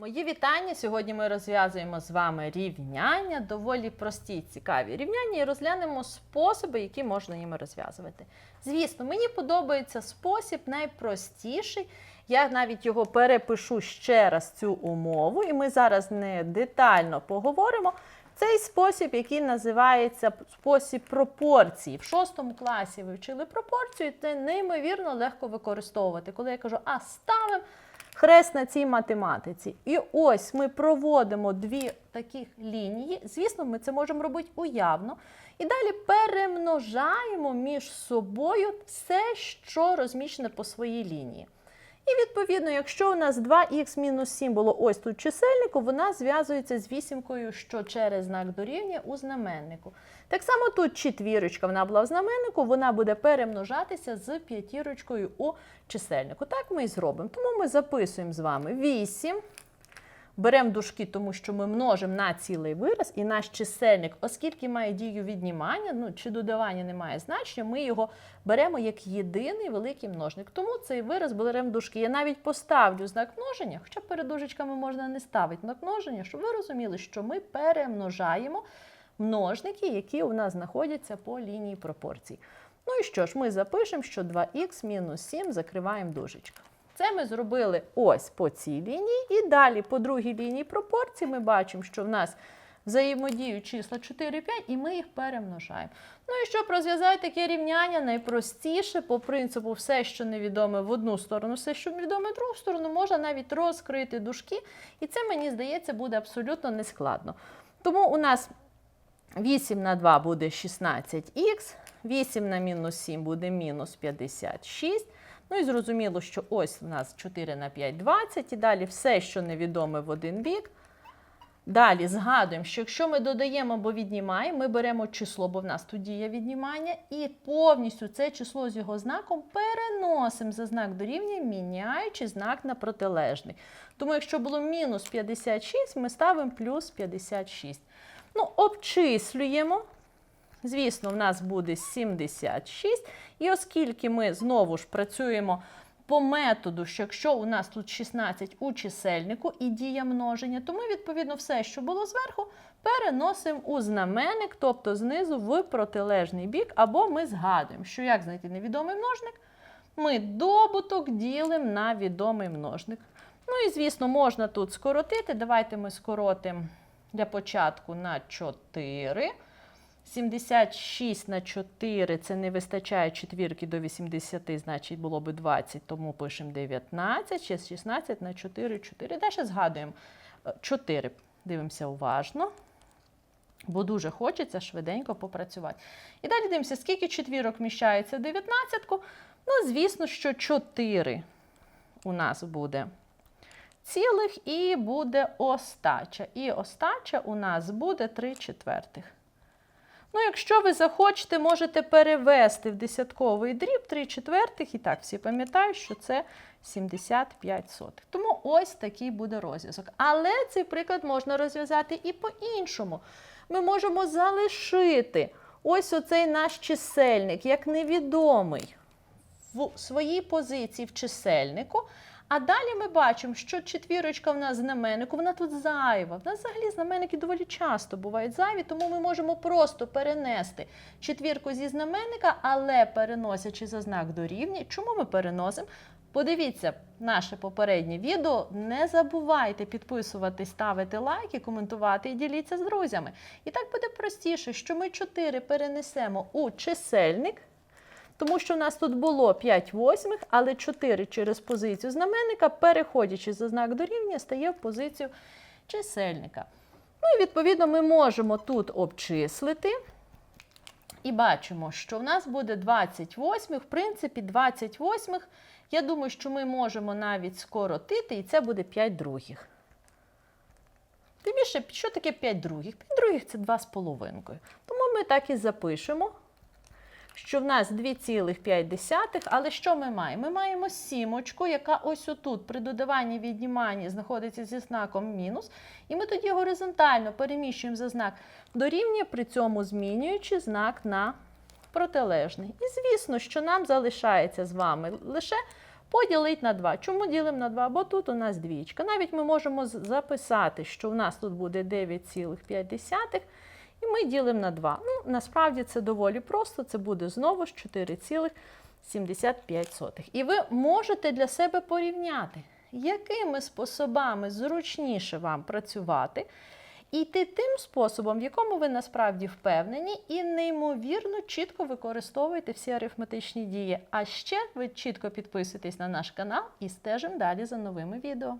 Мої вітання. Сьогодні ми розв'язуємо з вами рівняння, доволі прості і цікаві рівняння, і розглянемо способи, які можна ними розв'язувати. Звісно, мені подобається спосіб найпростіший. Я навіть його перепишу ще раз цю умову, і ми зараз не детально поговоримо. Цей спосіб, який називається спосіб пропорції. В шостому класі ви вчили пропорцію, це неймовірно легко використовувати. Коли я кажу, а ставимо хрест на цій математиці. І ось ми проводимо дві таких лінії. Звісно, ми це можемо робити уявно. І далі перемножаємо між собою все, що розміщене по своїй лінії. І відповідно, якщо у нас 2х мінус 7 було ось тут чисельнику, вона зв'язується з вісімкою, що через знак дорівнює у знаменнику. Так само тут четвірочка, вона була в знаменнику, вона буде перемножатися з п'ятірочкою у чисельнику. Так ми і зробимо. Тому ми записуємо з вами 8. Беремо дужки, тому що ми множимо на цілий вираз, і наш чисельник, оскільки має дію віднімання, ну чи додавання не має значення, ми його беремо як єдиний великий множник. Тому цей вираз беремо дужки. Я навіть поставлю знак множення, хоча перед дужечками можна не ставити знак множення, щоб ви розуміли, що ми перемножаємо множники, які у нас знаходяться по лінії пропорцій. Ну і що ж, ми запишемо, що 2х мінус 7 закриваємо дужечка. Це ми зробили ось по цій лінії. І далі по другій лінії пропорцій ми бачимо, що в нас взаємодіють числа 4, 5, і ми їх перемножаємо. Ну і щоб розв'язати таке рівняння, найпростіше, по принципу, все, що невідоме в одну сторону, все, що невідоме в другу сторону, можна навіть розкрити дужки. І це, мені здається, буде абсолютно нескладно. Тому у нас 8 на 2 буде 16х, 8 на мінус 7 буде мінус 56. Ну і зрозуміло, що ось у нас 4 на 5 – 20, і далі все, що невідоме в один бік. Далі згадуємо, що якщо ми додаємо або віднімаємо, ми беремо число, бо в нас тут діє віднімання, і повністю це число з його знаком переносимо за знак дорівнює, міняючи знак на протилежний. Тому якщо було мінус 56, ми ставимо плюс 56. Ну, обчислюємо. Звісно, в нас буде 76. І оскільки ми знову ж працюємо по методу, що якщо у нас тут 16 у чисельнику і дія множення, то ми, відповідно, все, що було зверху, переносимо у знаменник, тобто знизу в протилежний бік, або ми згадуємо, що як знайти невідомий множник, ми добуток ділимо на відомий множник. Ну і, звісно, можна тут скоротити. Давайте ми скоротимо для початку на 4. 76 на 4 це не вистачає четвірки до 80, значить було би 20, тому пишемо 19, ще 16 на 4, 4. Далі згадуємо 4. Дивимося уважно, бо дуже хочеться швиденько попрацювати. І далі дивимося, скільки четвірок вміщається в 19. Ну, звісно, що 4 у нас буде цілих і буде остача. І остача у нас буде 3 четвертих. Ну, якщо ви захочете, можете перевести в десятковий дріб 3 четвертих. І так, всі пам'ятають, що це 75 сотих. Тому ось такий буде розв'язок. Але цей приклад можна розв'язати і по-іншому. Ми можемо залишити ось оцей наш чисельник як невідомий в своїй позиції в чисельнику. А далі ми бачимо, що четвірочка в нас знаменнику, вона тут зайва. В нас взагалі знаменники доволі часто бувають зайві, тому ми можемо просто перенести четвірку зі знаменника, але переносячи за знак дорівнює. Чому ми переносимо? Подивіться наше попереднє відео. Не забувайте підписувати, ставити лайки, коментувати і діліться з друзями. І так буде простіше, що ми 4 перенесемо у чисельник. Тому що у нас тут було 5 восьмих, але 4 через позицію знаменника, переходячи за знак дорівнює, стає в позицію чисельника. Ну і відповідно ми можемо тут обчислити. І бачимо, що в нас буде 28, в принципі, 28. Я думаю, що ми можемо навіть скоротити, і це буде 5 других. Тим більше, що таке 5 других? 5 других це 2,5. Тому ми так і запишемо що в нас 2,5, але що ми маємо? Ми маємо сімочку, яка ось отут при додаванні відніманні знаходиться зі знаком мінус. І ми тоді горизонтально переміщуємо за знак дорівнює, при цьому змінюючи знак на протилежний. І звісно, що нам залишається з вами лише поділити на 2. Чому ділимо на 2? Бо тут у нас двічка. Навіть ми можемо записати, що у нас тут буде 9,5. І ми ділимо на 2. Ну, насправді це доволі просто. Це буде знову ж 4,75. І ви можете для себе порівняти, якими способами зручніше вам працювати, і йти тим способом, в якому ви насправді впевнені, і неймовірно чітко використовуєте всі арифметичні дії. А ще ви чітко підписуєтесь на наш канал і стежимо далі за новими відео.